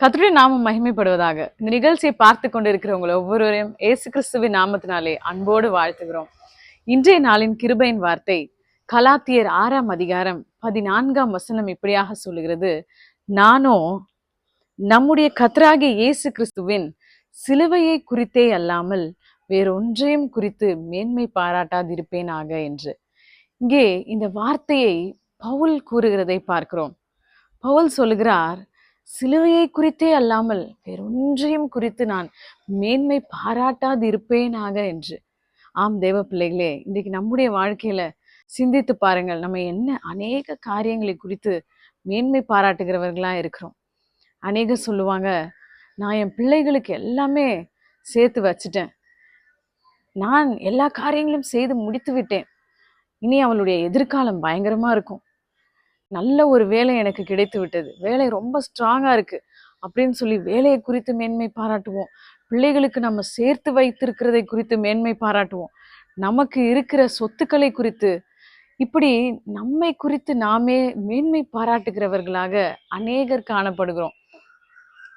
கத்துடைய நாமம் மகிமைப்படுவதாக. இந்த நிகழ்ச்சியை பார்த்து கொண்டிருக்கிறவங்களை ஒவ்வொருவரையும் ஏசு கிறிஸ்துவின் நாமத்தினாலே அன்போடு வாழ்த்துகிறோம். இன்றைய நாளின் கிருபையின் வார்த்தை கலாத்தியர் ஆறாம் அதிகாரம் பதினான்காம் வசனம் இப்படியாக சொல்லுகிறது. நானோ நம்முடைய கத்தராகிய இயேசு கிறிஸ்துவின் சிலுவையை குறித்தே அல்லாமல் வேறொன்றையும் குறித்து மேன்மை பாராட்டாதிருப்பேனாக என்று. இங்கே இந்த வார்த்தையை பவுல் கூறுகிறதை பார்க்கிறோம். பவுல் சொல்லுகிறார் சிலுவையை குறித்தே அல்லாமல் வேறொன்றையும் குறித்து நான் மேன்மை பாராட்டாது இருப்பேனாக என்று. ஆம் தேவ பிள்ளைகளே இன்றைக்கு நம்முடைய வாழ்க்கையில சிந்தித்து பாருங்கள். நம்ம என்ன அநேக காரியங்களை குறித்து மேன்மை பாராட்டுகிறவர்களா இருக்கிறோம். அநேக சொல்லுவாங்க நான் என் பிள்ளைகளுக்கு எல்லாமே சேர்த்து வச்சிட்டேன். நான் எல்லா காரியங்களும் செய்து முடித்து விட்டேன். இனி அவளுடைய எதிர்காலம் பயங்கரமா இருக்கும். நல்ல ஒரு வேலை எனக்கு கிடைத்து விட்டது. வேலை ரொம்ப ஸ்ட்ராங்காக இருக்குது அப்படின்னு சொல்லி வேலையை குறித்து மேன்மை பாராட்டுவோம். பிள்ளைகளுக்கு நம்ம சேர்த்து வைத்திருக்கிறதை குறித்து மேன்மை பாராட்டுவோம். நமக்கு இருக்கிற சொத்துக்களை குறித்து இப்படி நம்மை குறித்து நாமே மேன்மை பாராட்டுகிறவர்களாக அநேகர் காணப்படுகிறோம்.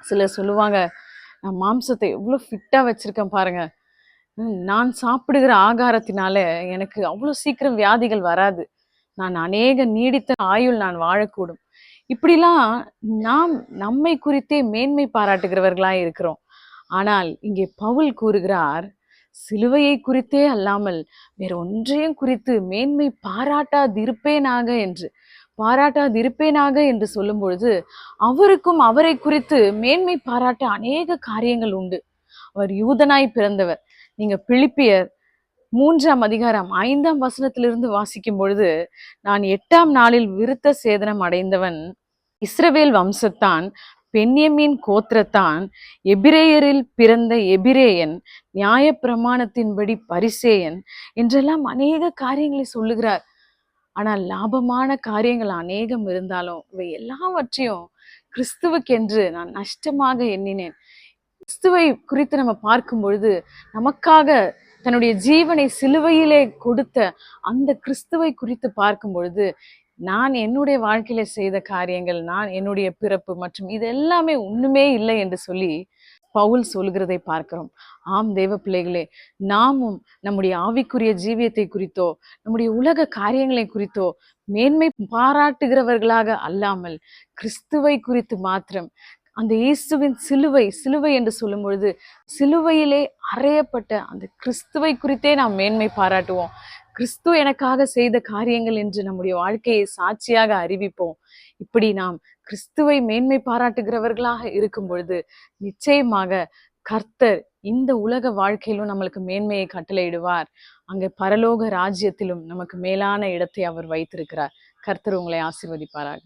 சிலர் சொல்லுவாங்க நான் மாம்சத்தை எவ்வளோ ஃபிட்டாக வச்சுருக்கேன் பாருங்கள் நான் சாப்பிடுகிற ஆகாரத்தினால எனக்கு அவ்வளோ சீக்கிரம் வியாதிகள் வராது. நான் அநேக நீடித்த ஆயுள் நான் வாழக்கூடும். இப்படிலாம் நாம் நம்மை குறித்தே மேன்மை பாராட்டுகிறவர்களாய் இருக்கிறோம். ஆனால் இங்கே பவுல் கூறுகிறார் சிலுவையை குறித்தே அல்லாமல் வேற ஒன்றையும் குறித்து மேன்மை பாராட்டாதிருப்பேனாக என்று. பாராட்டாதிருப்பேனாக என்று சொல்லும் பொழுது அவருக்கும் அவரை குறித்து மேன்மை பாராட்ட அநேக காரியங்கள் உண்டு. அவர் யூதனாய் பிறந்தவர். நீங்க பிழிப்பியர் மூன்றாம் அதிகாரம் ஐந்தாம் வசனத்திலிருந்து வாசிக்கும் பொழுது நான் எட்டாம் நாளில் விருத்த சேதனம் அடைந்தவன் இஸ்ரவேல் வம்சத்தான் பெண்யமின் கோத்திரத்தான் எபிரேயரில் பிறந்த எபிரேயன் நியாயப்பிரமாணத்தின்படி பரிசேயன் என்றெல்லாம் அநேக காரியங்களை சொல்லுகிறார். ஆனால் லாபமான காரியங்கள் அநேகம் இருந்தாலும் இவை எல்லாவற்றையும் கிறிஸ்துவுக்கென்று நான் நஷ்டமாக எண்ணினேன். கிறிஸ்துவை குறித்து நம்ம பார்க்கும் பொழுது நமக்காக தன்னுடைய ஜீவனை சிலுவையிலே கொடுத்த அந்த கிறிஸ்துவை குறித்து பார்க்கும் பொழுது நான் என்னுடைய வாழ்க்கையில செய்த காரியங்கள் நான் என்னுடைய பிறப்பு மற்றும் இது எல்லாமே ஒண்ணுமே இல்லை என்று சொல்லி பவுல் சொல்கிறதை பார்க்கிறோம். ஆம் தேவ பிள்ளைகளே நாமும் நம்முடைய ஆவிக்குரிய ஜீவியத்தை குறித்தோ நம்முடைய உலக காரியங்களை குறித்தோ மேன்மை பாராட்டுகிறவர்களாக அல்லாமல் கிறிஸ்துவை குறித்து மாத்திரம் அந்த இயேசுவின் சிலுவை சிலுவை என்று சொல்லும் பொழுது சிலுவையிலே அறையப்பட்ட அந்த கிறிஸ்துவை குறித்தே நாம் மேன்மை பாராட்டுவோம். கிறிஸ்து எனக்காக செய்த காரியங்கள் என்று நம்முடைய வாழ்க்கையை சாட்சியாக அறிவிப்போம். இப்படி நாம் கிறிஸ்துவை மேன்மை பாராட்டுகிறவர்களாக இருக்கும் பொழுது நிச்சயமாக கர்த்தர் இந்த உலக வாழ்க்கையிலும் நம்மளுக்கு மேன்மையை கட்டளையிடுவார். அங்கே பரலோக ராஜ்யத்திலும் நமக்கு மேலான இடத்தை அவர் வைத்திருக்கிறார். கர்த்தர் உங்களை ஆசிர்வதிப்பாராக.